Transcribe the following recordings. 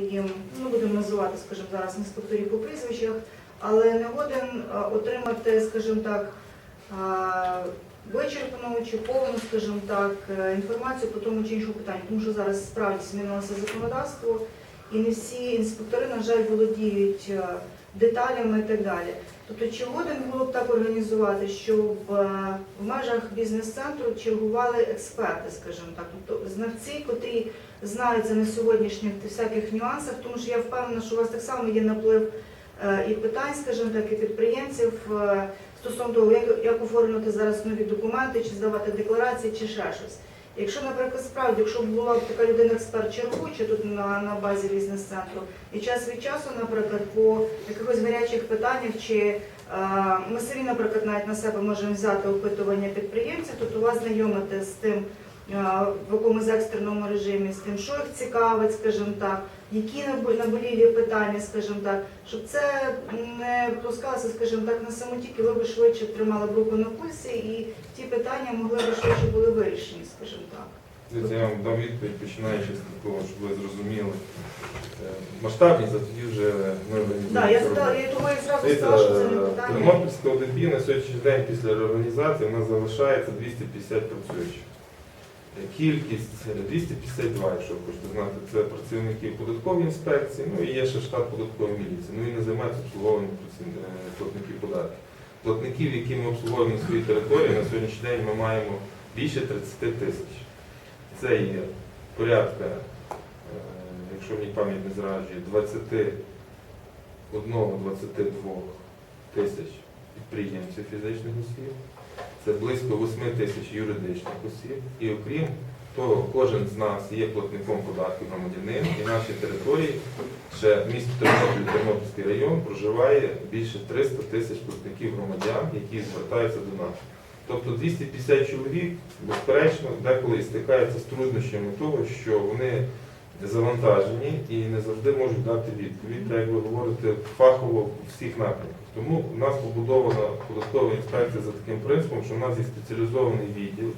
їм, ну будемо називати, скажімо, зараз інспекторів по прізвищах, але не годен отримати, скажімо так, вичерпну чи повну, скажімо так, е, інформацію по тому чи іншому питанню, тому що зараз справді змінилося законодавство, і не всі інспектори, на жаль, володіють е, деталями і так далі. Тобто, чи годен було б так організувати, щоб е, в межах бізнес-центру чергували експерти, скажімо так, тобто знавці, котрі знаються на сьогоднішніх всяких нюансах, тому що я впевнена, що у вас так само є наплив е, і питань, скажімо так, і підприємців е, стосовно того, як оформити зараз нові документи, чи здавати декларації, чи ще щось. Якщо, наприклад, справді, якщо б була така людина експерт чергуюча тут на, на базі бізнес-центру, і час від часу, наприклад, по якихось гарячих питаннях, чи е, ми самі, наприклад, навіть на себе можемо взяти опитування підприємців, тобто вас знайомити з тим, в якомусь екстреному режимі, з тим, що їх цікавить, скажімо так, які набо- наболілі питання, скажімо так, щоб це не пускалося, скажімо так, на самотіки, ви б швидше тримали б руку на пульсі, і ті питання могли б швидше були вирішені, скажімо так. Дивіться, Я вам дам відповідь, починаючи з такого, щоб ви зрозуміли. Е, Масштабність, а тоді вже ми організуємо. Так, я задала, я зразу сказала, що це не е, питання. Тернопільська ОДП на сьогоднішній день після реорганізації у нас залишається 250 працюючих. Е, Кількість е, 252, якщо хочете знати, це працівники податкової інспекції, ну і є ще штат податкової міліції. Ну і не займається обслуговуванням е, платників податків. Платників, які ми обслуговуємо на своїй території, на сьогоднішній день ми маємо більше 30 тисяч. Це є порядка, е, якщо мені пам'ять не зраджує, 21-22 тисяч підприємців фізичних осіб, це близько 8 тисяч юридичних осіб. І окрім того, кожен з нас є платником податків громадянин, і нашій території ще в місті Тернопіль, Тернопільський район проживає більше 300 тисяч платників громадян, які звертаються до нас. Тобто 250 чоловік, безперечно, деколи стикаються з труднощами того, що вони завантажені і не завжди можуть дати відповідь, так як ви говорите, фахово всіх напрямках. Тому у нас побудована податкова інспекція за таким принципом, що в нас є спеціалізований відділ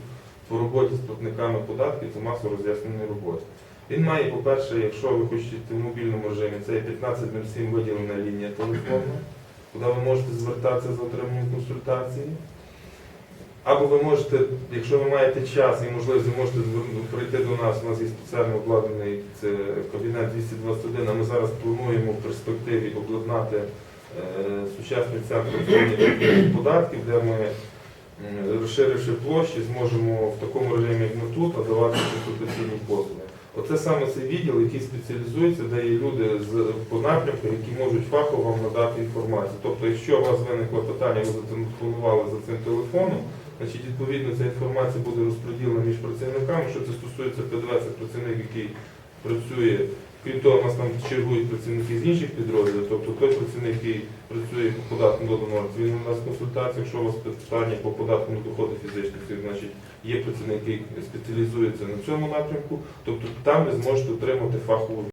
по роботі з платниками податків та масово роз'ясненій роботі. Він має, по-перше, якщо ви хочете в мобільному режимі, це є 1507 виділена лінія телефонна, куди ви можете звертатися за отриманням консультації. Або ви можете, якщо ви маєте час і можливість, ви можете прийти до нас. У нас є спеціально обладнаний це кабінет 221, а ми зараз плануємо в перспективі обладнати е, сучасний центр податків, де ми, розширивши площі, зможемо в такому режимі, як ми тут, надавати консультаційні послуги. Оце саме цей відділ, який спеціалізується, де є люди з по напрямку, які можуть фахово вам надати інформацію. Тобто, якщо у вас виникло питання, ви зателефонували за цим телефоном, значить відповідно ця інформація буде розподілена між працівниками. Що це стосується ПДВ, це працівник, який працює. Крім того, у нас там чергують працівники з інших підрозділів, тобто той працівник, який працює по податку доданого, він у нас консультація, якщо у вас питання по податку на доходи фізичних значить є працівник, який спеціалізується на цьому напрямку, тобто там ви зможете отримати фахову